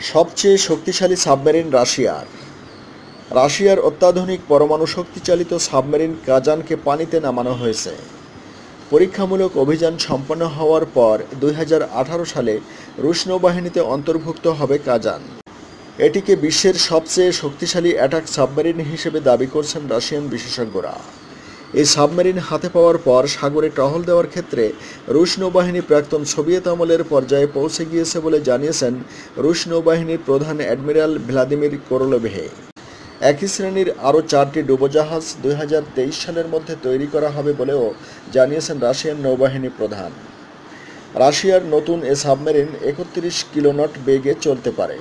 সবচেয়ে শক্তিশালী সাবমেরিন রাশিয়ার রাশিয়ার অত্যাধুনিক পরমাণু শক্তিচালিত সাবমেরিন কাজানকে পানিতে নামানো হয়েছে। পরীক্ষামূলক অভিযান সম্পন্ন হওয়ার পর দুই হাজার আঠারো সালে রুশ নৌবাহিনীতে অন্তর্ভুক্ত হবে কাজান। এটিকে বিশ্বের সবচেয়ে শক্তিশালী অ্যাটাক সাবমেরিন হিসেবে দাবি করছেন রাশিয়ান বিশেষজ্ঞরা। এই সাবমেরিন হাতে পাওয়ার পর সাগরে টহল দেওয়ার ক্ষেত্রে রুশ নৌবাহিনী প্রাক্তন সোভিয়েত আমলের পর্যায়ে পৌঁছে গিয়েছে বলে জানিয়েছেন রুশ নৌবাহিনীর প্রধান অ্যাডমিরাল ভ্লাদিমির কোরলোভে একই শ্রেণির আরও চারটি ডুবোজাহাজ দুই হাজার তেইশ সালের মধ্যে তৈরি করা হবে বলেও জানিয়েছেন রাশিয়ান নৌবাহিনী প্রধান। রাশিয়ার নতুন এ সাবমেরিন একত্রিশ কিলোনট বেগে চলতে পারে।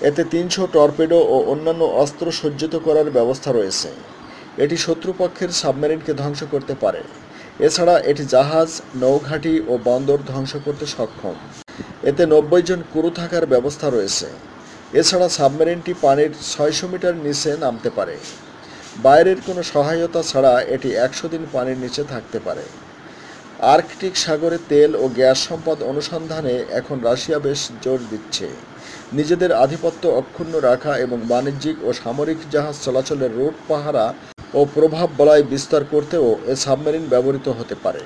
এতে তিনশো টর্পেডো ও অন্যান্য অস্ত্র সজ্জিত করার ব্যবস্থা রয়েছে। এটি শত্রুপক্ষের সাবমেরিনকে ধ্বংস করতে পারে। এছাড়া এটি জাহাজ, নৌঘাঁটি ও বন্দর ধ্বংস করতে সক্ষম। এতে নব্বই জন ক্রু থাকার ব্যবস্থা রয়েছে। এছাড়া সাবমেরিনটি পানির ছয়শো মিটার নিচে নামতে পারে। বাইরের কোনো সহায়তা ছাড়া এটি একশো দিন পানির নিচে থাকতে পারে। আর্কটিক সাগরে তেল ও গ্যাস সম্পদ অনুসন্ধানে এখন রাশিয়া বেশ জোর দিচ্ছে। নিজেদের আধিপত্য অক্ষুণ্ণ রাখা এবং বাণিজ্যিক ও সামরিক জাহাজ চলাচলের রোড পাহারা ও প্রভাব বলয় বিস্তার করতেও এ সাবমেরিন ব্যবহৃত হতে পারে।